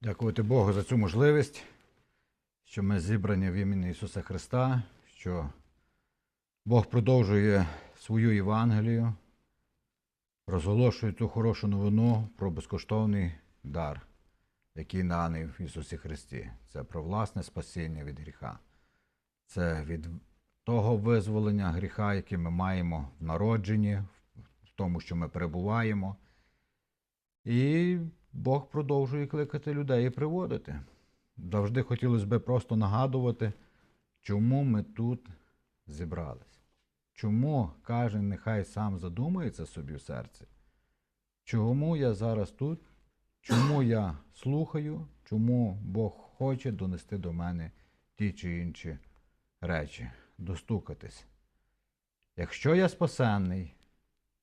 Дякувати Богу за цю можливість, що ми зібрані в імені Ісуса Христа, що Бог продовжує свою Євангелію, розголошує ту хорошу новину про безкоштовний дар, який даний в Ісусі Христі. Це про власне спасіння від гріха. Це від того визволення гріха, яке ми маємо в народженні, в тому, що ми перебуваємо. І Бог продовжує кликати людей і приводити. Завжди хотілося б просто нагадувати, чому ми тут зібрались. Чому кожен нехай сам задумається собі в серці. Чому я зараз тут? Чому я слухаю, чому Бог хоче донести до мене ті чи інші речі, достукатись. Якщо я спасенний,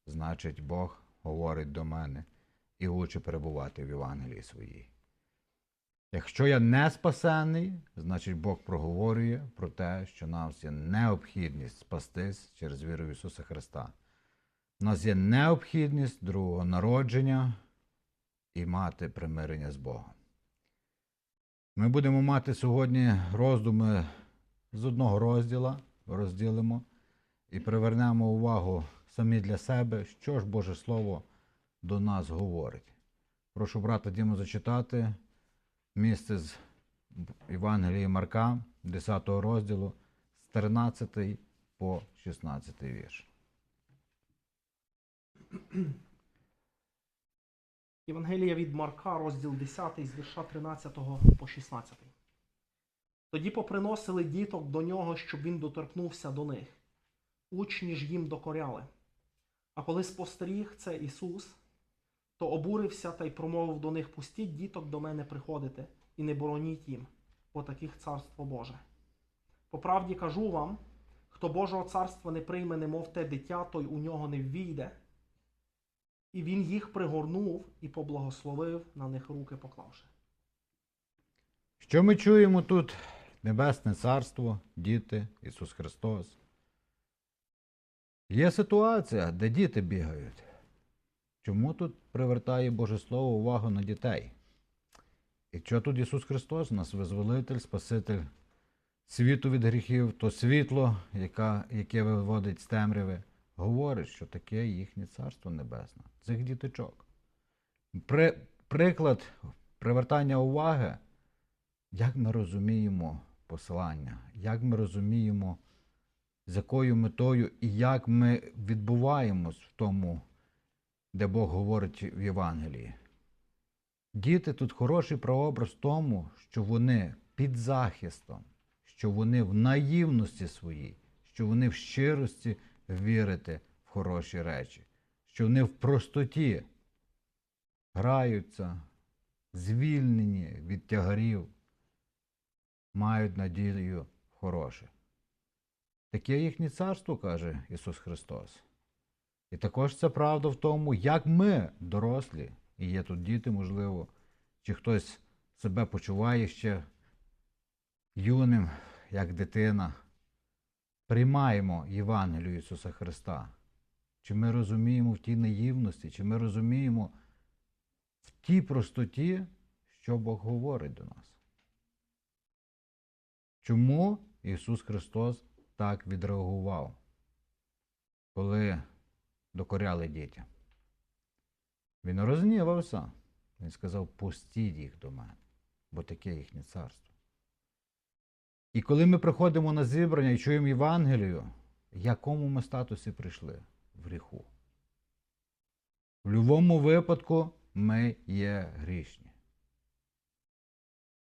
значить Бог говорить до мене і учить перебувати в Євангелії своїй. Якщо я не спасений, значить Бог проговорює про те, що нам є необхідність спастись через віру в Ісуса Христа. У нас є необхідність другого народження і мати примирення з Богом. Ми будемо мати сьогодні роздуми з одного розділа, розділимо і привернемо увагу самі для себе, що ж Боже Слово до нас говорить. Прошу брата Діму зачитати місце з Євангелії Марка, 10 розділу, з 13 по 16 вірш. Євангелія від Марка, розділ 10, з вірша 13 по 16. Тоді поприносили діток до нього, щоб він доторкнувся до них. Учні ж їм докоряли. А коли спостеріг це Ісус, то обурився та й промовив до них: Пустіть діток до мене приходити, і не бороніть їм, бо таких царство Боже. По правді кажу вам, хто Божого царства не прийме, немов те дитя, той у нього не ввійде. І він їх пригорнув і поблагословив на них руки поклавши. Що ми чуємо тут? Небесне Царство, діти, Ісус Христос. Є ситуація, де діти бігають. Чому тут привертає Боже Слово увагу на дітей? І що тут Ісус Христос, нас визволитель, Спаситель світу від гріхів, то світло, яка, яке виводить з темряви, говорить, що таке їхнє Царство Небесне, цих діточок. При, приклад привертання уваги, як ми розуміємо послання, як ми розуміємо, з якою метою і як ми відбуваємось в тому, де Бог говорить в Євангелії. Діти тут хороший прообраз тому, що вони під захистом, що вони в наївності своїй, що вони в щирості вірити в хороші речі, що вони в простоті граються, звільнені від тягарів, мають надію хороше. Таке їхнє царство, каже Ісус Христос. І також це правда в тому, як ми, дорослі, і є тут діти, можливо, чи хтось себе почуває ще юним, як дитина, приймаємо Євангелію Ісуса Христа. Чи ми розуміємо в тій наївності, чи ми розуміємо в тій простоті, що Бог говорить до нас? Чому Ісус Христос так відреагував, коли докоряли дітям? Він рознівався. Він сказав, пустіть їх до мене, бо таке їхнє царство. І коли ми приходимо на зібрання і чуємо Євангелію, в якому ми статусі прийшли? В гріху. В будь-якому випадку ми є грішні.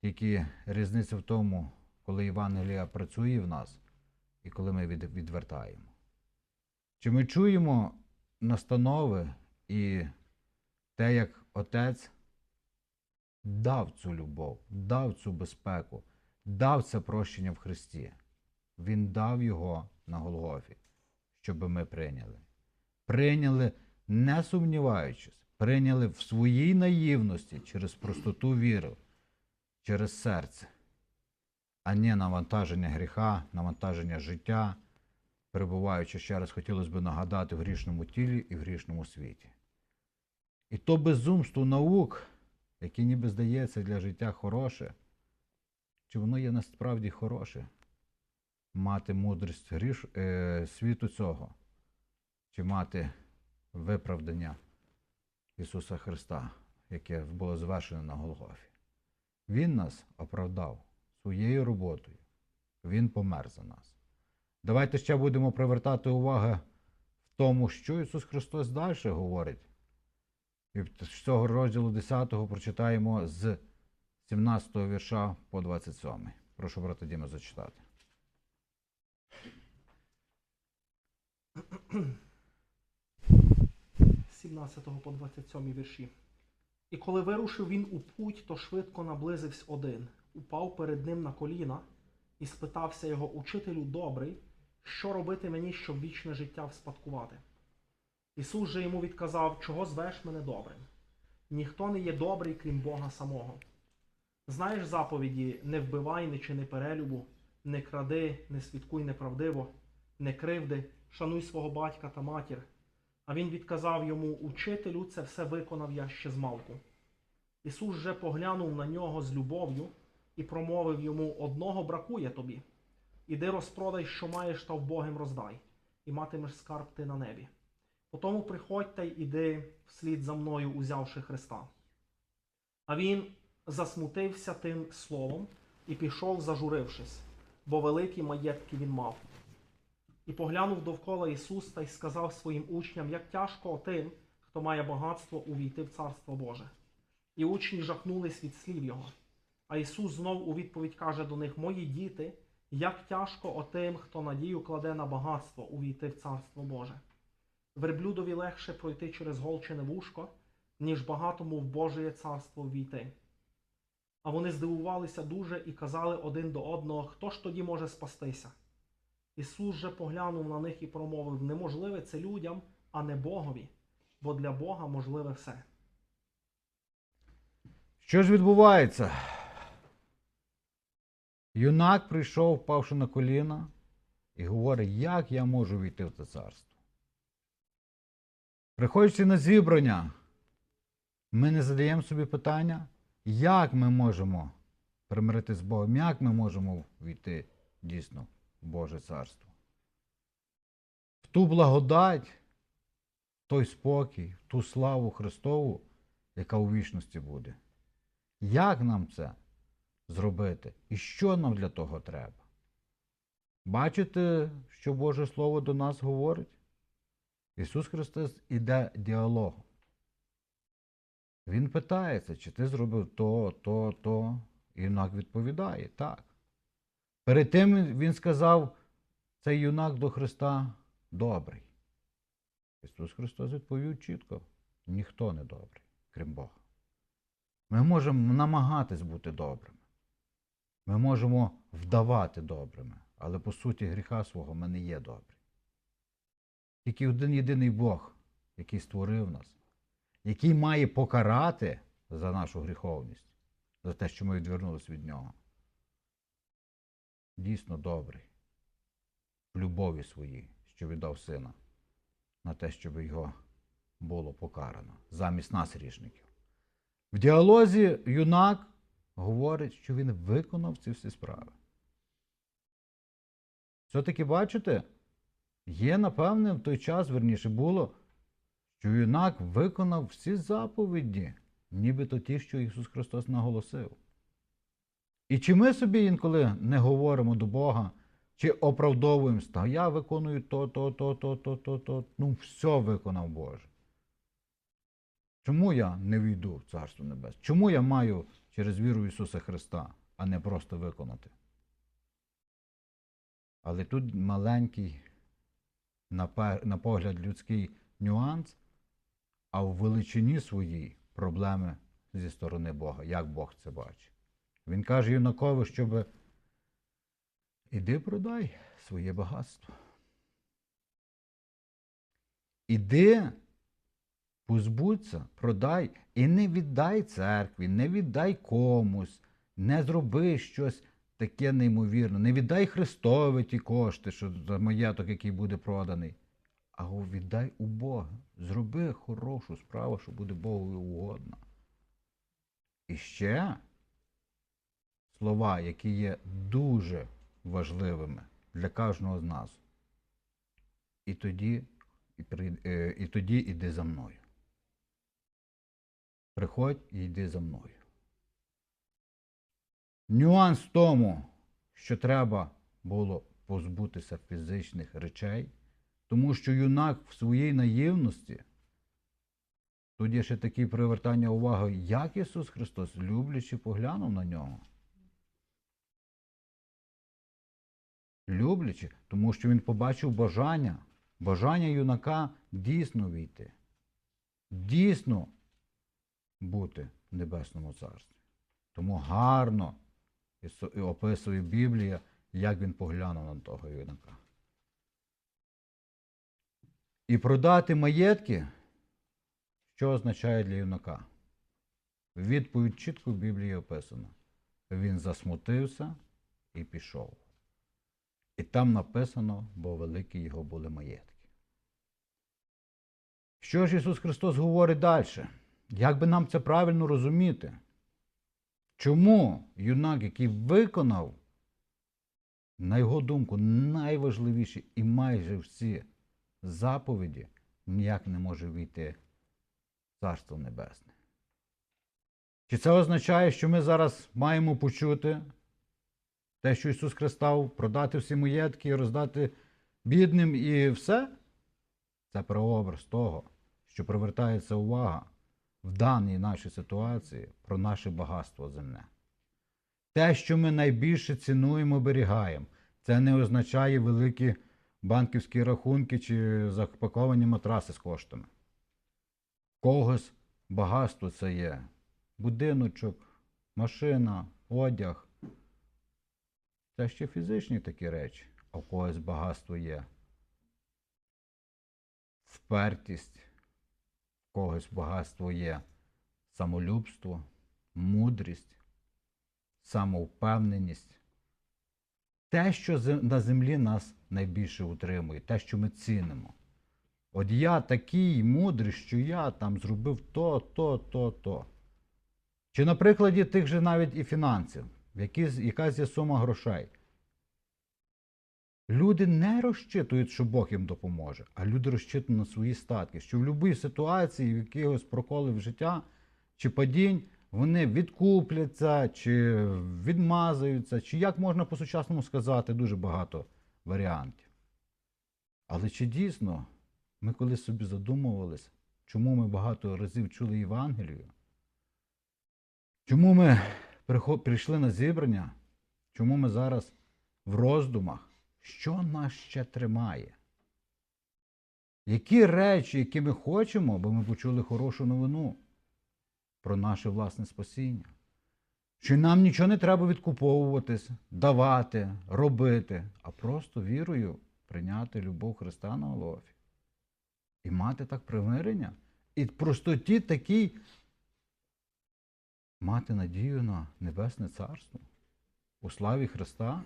Тільки різниця в тому, коли Євангелія працює в нас і коли ми відвертаємо. Чи ми чуємо настанови і те, як Отець дав цю любов, дав цю безпеку, дав це прощення в Христі. Він дав його на Голгофі, щоб ми прийняли. Прийняли, не сумніваючись, прийняли в своїй наївності через простоту віри, через серце, а не навантаження гріха, навантаження життя, перебуваючи ще раз, хотілося б нагадати в грішному тілі і в грішному світі. І то безумство наук, яке ніби здається для життя хороше, чи воно є насправді хороше? Мати мудрість гріш, е, світу цього, чи мати виправдання Ісуса Христа, яке було звершено на Голгофі. Він нас оправдав своєю роботою. Він помер за нас. Давайте ще будемо привертати увагу в тому, що Ісус Христос далі говорить. І з цього розділу 10 прочитаємо з 17 вірша по 27. Прошу брата Діма зачитати. 17 по 27 вірші. І коли вирушив він у путь, то швидко наблизився один, упав перед ним на коліна і спитався його учителю добрий, що робити мені, щоб вічне життя вспадкувати. Ісус же йому відказав, чого звеш мене добрим? Ніхто не є добрий, крім Бога самого. Знаєш заповіді не вбивай, не чини перелюбу, не кради, не свідкуй неправдиво, не кривди, шануй свого батька та матір. А він відказав йому, учителю, це все виконав я ще змалку. Ісус же поглянув на нього з любов'ю і промовив йому: одного бракує тобі. Іди розпродай, що маєш, та вбогим роздай, і матимеш скарб ти на небі. Потому приходь та й іди вслід за мною, узявши Христа. А він засмутився тим словом і пішов, зажурившись, бо великі маєтки він мав. І поглянув довкола Ісус та й сказав своїм учням, як тяжко тим, хто має багатство, увійти в Царство Боже. І учні жахнулись від слів Його. А Ісус знов у відповідь каже до них: Мої діти, як тяжко отим, хто надію кладе на багатство, увійти в Царство Боже. Верблюдові легше пройти через голчене вушко, ніж багатому в Божеє царство ввійти. А вони здивувалися дуже і казали один до одного, хто ж тоді може спастися? Ісус же поглянув на них і промовив: неможливе це людям, а не Богові, бо для Бога можливе все. Що ж відбувається? Юнак прийшов, впавши на коліна, і говорить, як я можу війти в це царство. Приходячи на зібрання, ми не задаємо собі питання, як ми можемо примирити з Богом, як ми можемо війти дійсно в Боже царство. В ту благодать, в той спокій, в ту славу Христову, яка у вічності буде. Як нам це зробити? І що нам для того треба? Бачите, що Боже Слово до нас говорить? Ісус Христос іде діалогом. Він питається, чи ти зробив то, то, то. Юнак відповідає так. Перед тим він сказав, цей юнак до Христа добрий. Ісус Христос відповів чітко: ніхто не добрий, крім Бога. Ми можемо намагатись бути добрими. Ми можемо вдавати добрими, але по суті гріха свого ми не є добрі. Тільки один єдиний Бог, який створив нас, який має покарати за нашу гріховність, за те, що ми відвернулися від нього. Дійсно добрий, в любові своїй, що віддав сина, на те, щоб його було покарано замість нас грішників. В діалозі юнак говорить, що він виконав ці всі справи. Все-таки бачите, є, напевне, в той час, верніше було, що юнак виконав всі заповіді, нібито ті, що Ісус Христос наголосив. І чи ми собі інколи не говоримо до Бога, чи оправдовуємося, та я виконую то, то, то, то, то, то, то, ну все виконав Боже. Чому я не війду в Царство Небесне? Чому я маю через віру Ісуса Христа, а не просто виконати? Але тут маленький, на на погляд людський нюанс, а в величині своїй проблеми зі сторони Бога, як Бог це бачить. Він каже юнакові, щоб іди продай своє багатство. Іди Позбудься, продай і не віддай церкві, не віддай комусь, не зроби щось таке неймовірне, не віддай Христові ті кошти, що за маєток, який буде проданий, а віддай у Бога. Зроби хорошу справу, що буде Богу угодна. І ще слова, які є дуже важливими для кожного з нас. І тоді, і, е, і тоді іди за мною. Приходь і йди за мною. Нюанс в тому, що треба було позбутися фізичних речей, тому що юнак в своїй наївності, тут є ще таке привертання уваги, як Ісус Христос, люблячи, поглянув на нього. Люблячи, тому що він побачив бажання, бажання юнака дійсно війти, дійсно бути в Небесному Царстві. Тому гарно і описує Біблія, як він поглянув на того юнака. І продати маєтки, що означає для юнака? Відповідь чітко в Біблії описана. Він засмутився і пішов. І там написано, бо великі його були маєтки. Що ж Ісус Христос говорить далі? Як би нам це правильно розуміти? Чому юнак, який виконав, на його думку, найважливіші і майже всі заповіді, ніяк не може війти в Царство Небесне? Чи це означає, що ми зараз маємо почути те, що Ісус Христос продати всі маєтки роздати бідним і все? Це прообраз того, що привертається увага в даній нашій ситуації про наше багатство земне. Те, що ми найбільше цінуємо, оберігаємо, це не означає великі банківські рахунки чи запаковані матраси з коштами. В когось багатство це є будиночок, машина, одяг. Це ще фізичні такі речі, а в когось багатство є. Впертість, когось багатство є самолюбство, мудрість, самовпевненість. Те, що на землі нас найбільше утримує, те, що ми цінимо. От я такий мудрий, що я там зробив то, то, то, то. Чи на прикладі тих же навіть і фінансів, якась є сума грошей. Люди не розчитують, що Бог їм допоможе, а люди розчитують на свої статки, що в будь-якій ситуації, в якихось проколів життя чи падінь, вони відкупляться, чи відмазаються, чи як можна по-сучасному сказати, дуже багато варіантів. Але чи дійсно ми колись собі задумувалися, чому ми багато разів чули Євангелію? Чому ми прийшли на зібрання? Чому ми зараз в роздумах? Що нас ще тримає? Які речі, які ми хочемо, бо ми почули хорошу новину про наше власне спасіння? Чи нам нічого не треба відкуповуватись, давати, робити, а просто вірою прийняти любов Христа на Голофі? І мати так примирення? І в простоті такій мати надію на Небесне Царство у славі Христа?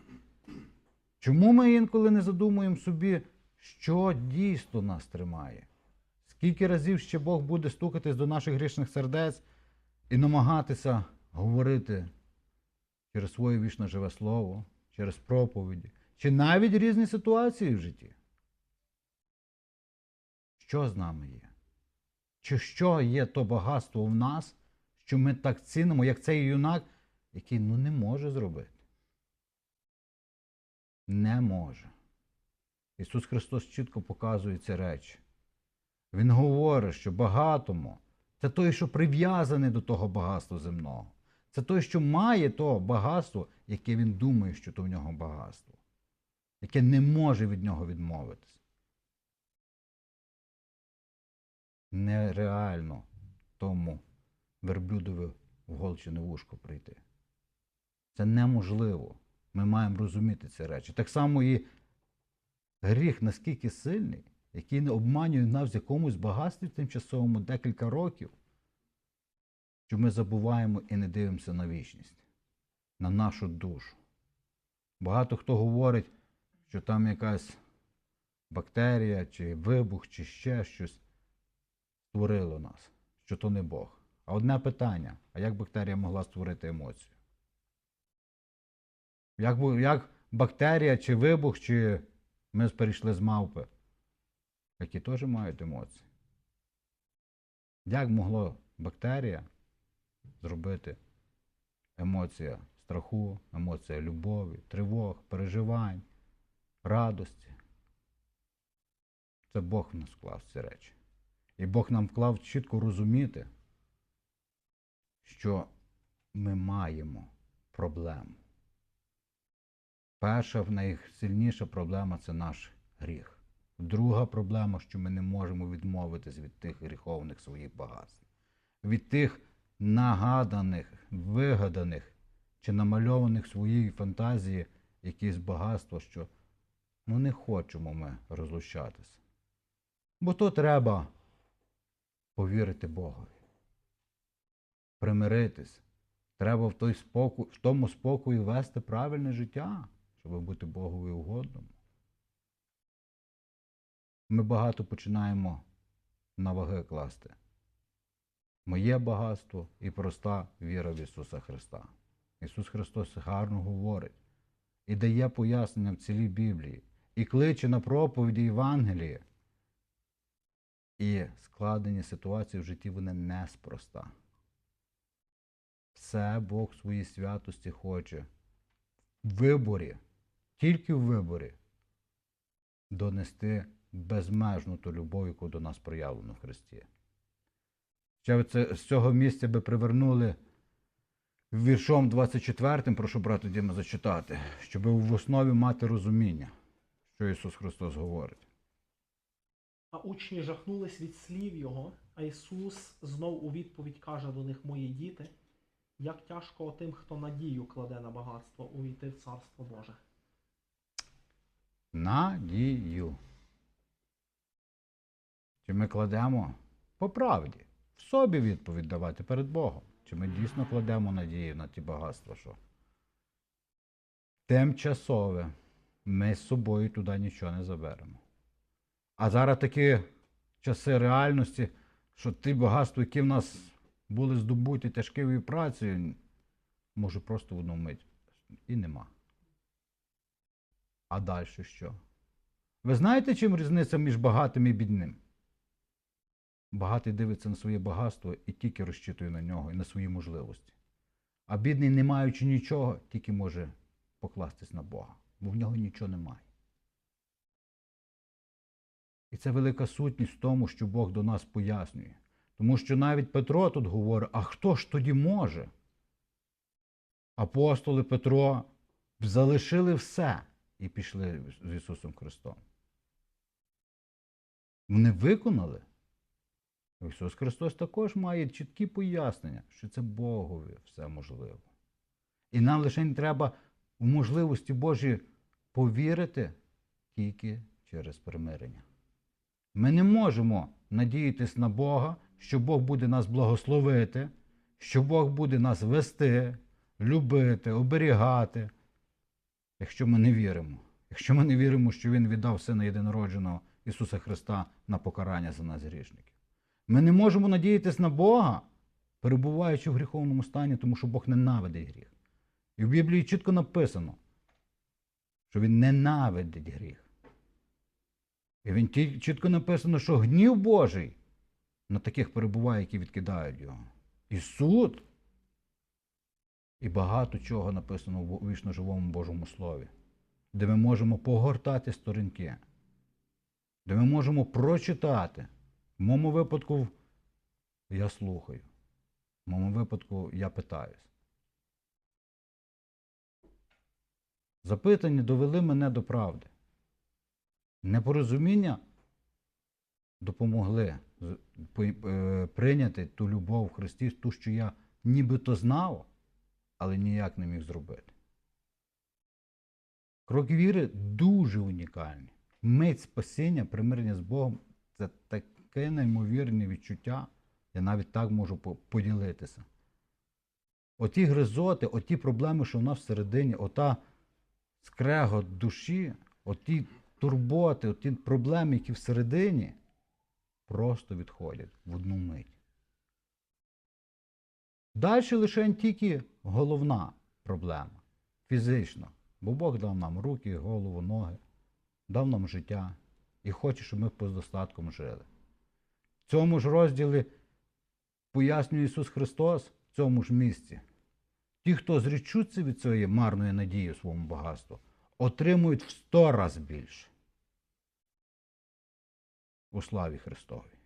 Чому ми інколи не задумуємо собі, що дійсно нас тримає? Скільки разів ще Бог буде стукатись до наших грішних сердець і намагатися говорити через своє вічно живе слово, через проповіді, чи навіть різні ситуації в житті? Що з нами є? Чи що є то багатство в нас, що ми так цінимо, як цей юнак, який ну не може зробити? Не може. Ісус Христос чітко показує ці речі. Він говорить, що багатому це той, що прив'язаний до того багатства земного. Це той, що має то багатство, яке він думає, що то в нього багатство, яке не може від нього відмовитись. Нереально тому верблюдові в голчине вушко прийти. Це неможливо. Ми маємо розуміти ці речі. Так само і гріх наскільки сильний, який не обманює нас в якомусь багатстві тимчасовому декілька років, що ми забуваємо і не дивимося на вічність, на нашу душу. Багато хто говорить, що там якась бактерія, чи вибух, чи ще щось створило нас, що то не Бог. А одне питання: а як бактерія могла створити емоцію? Як, як бактерія, чи вибух, чи ми перейшли з мавпи, які теж мають емоції? Як могла бактерія зробити емоція страху, емоція любові, тривог, переживань, радості? Це Бог в нас вклав ці речі. І Бог нам вклав чітко розуміти, що ми маємо проблему. Перша найсильніша проблема це наш гріх. Друга проблема, що ми не можемо відмовитись від тих гріховних своїх багатств, від тих нагаданих, вигаданих чи намальованих в своїй фантазії якісь багатства, що ну не хочемо ми розлучатися. Бо то треба повірити Богові, примиритись. Треба в, той споку, в тому спокої вести правильне життя, щоб бути Богові угодним. Ми багато починаємо на ваги класти. Моє багатство і проста віра в Ісуса Христа. Ісус Христос гарно говорить і дає пояснення в цілій Біблії, і кличе на проповіді Євангелії. І складені ситуації в житті вони неспроста. Все Бог в своїй святості хоче в виборі, тільки в виборі, донести безмежну ту любов, яку до нас проявлено в Христі. Ще це, з цього місця би привернули віршом 24, прошу брати Діма зачитати, щоб в основі мати розуміння, що Ісус Христос говорить. А учні жахнулись від слів його, а Ісус знов у відповідь каже до них, мої діти, як тяжко тим, хто надію кладе на багатство, увійти в Царство Боже. Надію. Чи ми кладемо по правді в собі відповідь давати перед Богом? Чи ми дійсно кладемо надію на ті багатства, що тимчасове ми з собою туди нічого не заберемо. А зараз такі часи реальності, що ті багатства, які в нас були здобуті тяжкою працею, може просто в одну мить і нема. А далі що? Ви знаєте, чим різниця між багатим і бідним? Багатий дивиться на своє багатство і тільки розчитує на нього і на свої можливості. А бідний, не маючи нічого, тільки може покластись на Бога, бо в нього нічого немає. І це велика сутність в тому, що Бог до нас пояснює. Тому що навіть Петро тут говорить, а хто ж тоді може? Апостоли Петро залишили все і пішли з Ісусом Христом. Вони виконали. Ісус Христос також має чіткі пояснення, що це Богові все можливо. І нам лише треба в можливості Божі повірити тільки через примирення. Ми не можемо надіятись на Бога, що Бог буде нас благословити, що Бог буде нас вести, любити, оберігати, якщо ми не віримо. Якщо ми не віримо, що Він віддав Сина єдинородженого Ісуса Христа на покарання за нас грішників. Ми не можемо надіятись на Бога, перебуваючи в гріховному стані, тому що Бог ненавидить гріх. І в Біблії чітко написано, що Він ненавидить гріх. І він чітко написано, що гнів Божий на таких перебуває, які відкидають його. І суд. І багато чого написано в вічно живому Божому Слові, де ми можемо погортати сторінки, де ми можемо прочитати. В моєму випадку я слухаю. В моєму випадку я питаюсь. Запитання довели мене до правди. Непорозуміння допомогли е, прийняти ту любов в Христі, ту, що я нібито знав, але ніяк не міг зробити. Крок віри дуже унікальний. Мить спасіння, примирення з Богом це таке неймовірне відчуття, я навіть так можу поділитися. Оті гризоти, оті проблеми, що в нас всередині, ота скрегот душі, оті турботи, оті проблеми, які всередині, просто відходять в одну мить. Далі лише тільки головна проблема фізична. Бо Бог дав нам руки, голову, ноги, дав нам життя і хоче, щоб ми з достатком жили. В цьому ж розділі пояснює Ісус Христос в цьому ж місці. Ті, хто зречуться від цієї марної надії у своєму багатству, отримують в сто раз більше у славі Христовій.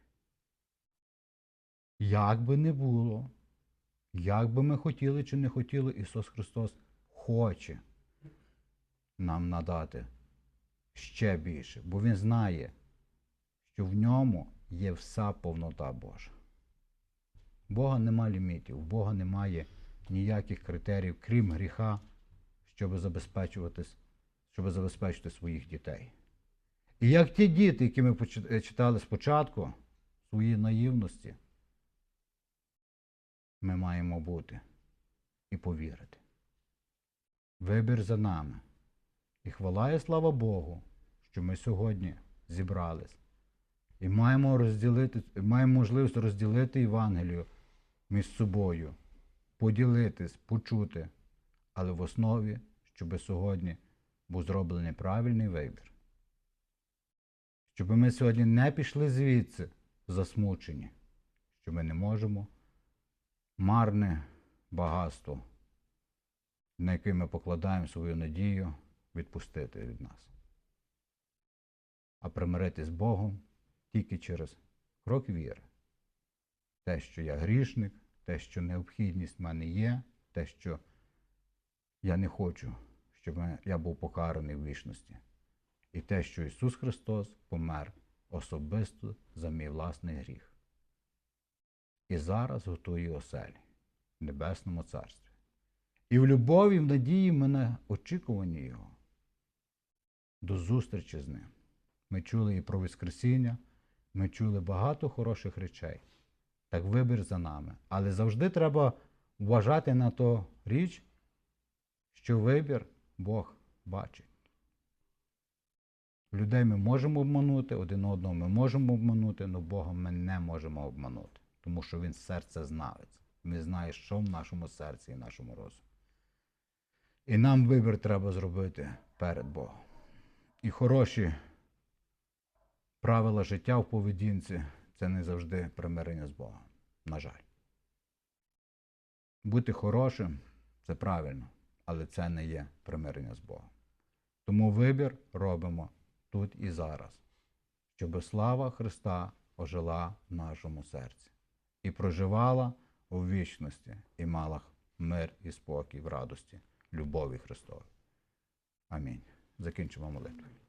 Як би не було, як би ми хотіли чи не хотіли, Ісус Христос хоче нам надати ще більше, бо Він знає, що в ньому є вся повнота Божа. Бога нема лімітів, у Бога немає ніяких критеріїв, крім гріха, щоб забезпечуватись, щоб забезпечити своїх дітей. І як ті діти, які ми е, читали спочатку, свої наївності, ми маємо бути і повірити. Вибір за нами. І хвала і слава Богу, що ми сьогодні зібрались і маємо, розділити, маємо можливість розділити Євангелію між собою, поділитись, почути, але в основі, щоб сьогодні був зроблений правильний вибір. Щоб ми сьогодні не пішли звідси засмучені, що ми не можемо марне багатство, на яке ми покладаємо свою надію, відпустити від нас. А примиритись з Богом тільки через крок віри. Те, що я грішник, те, що необхідність в мене є, те, що я не хочу, щоб я був покараний в вічності. І те, що Ісус Христос помер особисто за мій власний гріх. І зараз готує оселі в Небесному Царстві. І в любові, в надії ми на очікуванні Його до зустрічі з Ним. Ми чули і про Воскресіння, ми чули багато хороших речей. Так вибір за нами. Але завжди треба вважати на то річ, що вибір Бог бачить. Людей ми можемо обманути, один одного ми можемо обманути, але Бога ми не можемо обманути, тому що Він серце знавець. Він знає, що в нашому серці і нашому розумі. І нам вибір треба зробити перед Богом. І хороші правила життя в поведінці це не завжди примирення з Богом. На жаль. Бути хорошим це правильно, але це не є примирення з Богом. Тому вибір робимо тут і зараз, щоб слава Христа ожила в нашому серці і проживала у вічності і мала мир і спокій в радості, любові Христові. Амінь. Закінчимо молитву.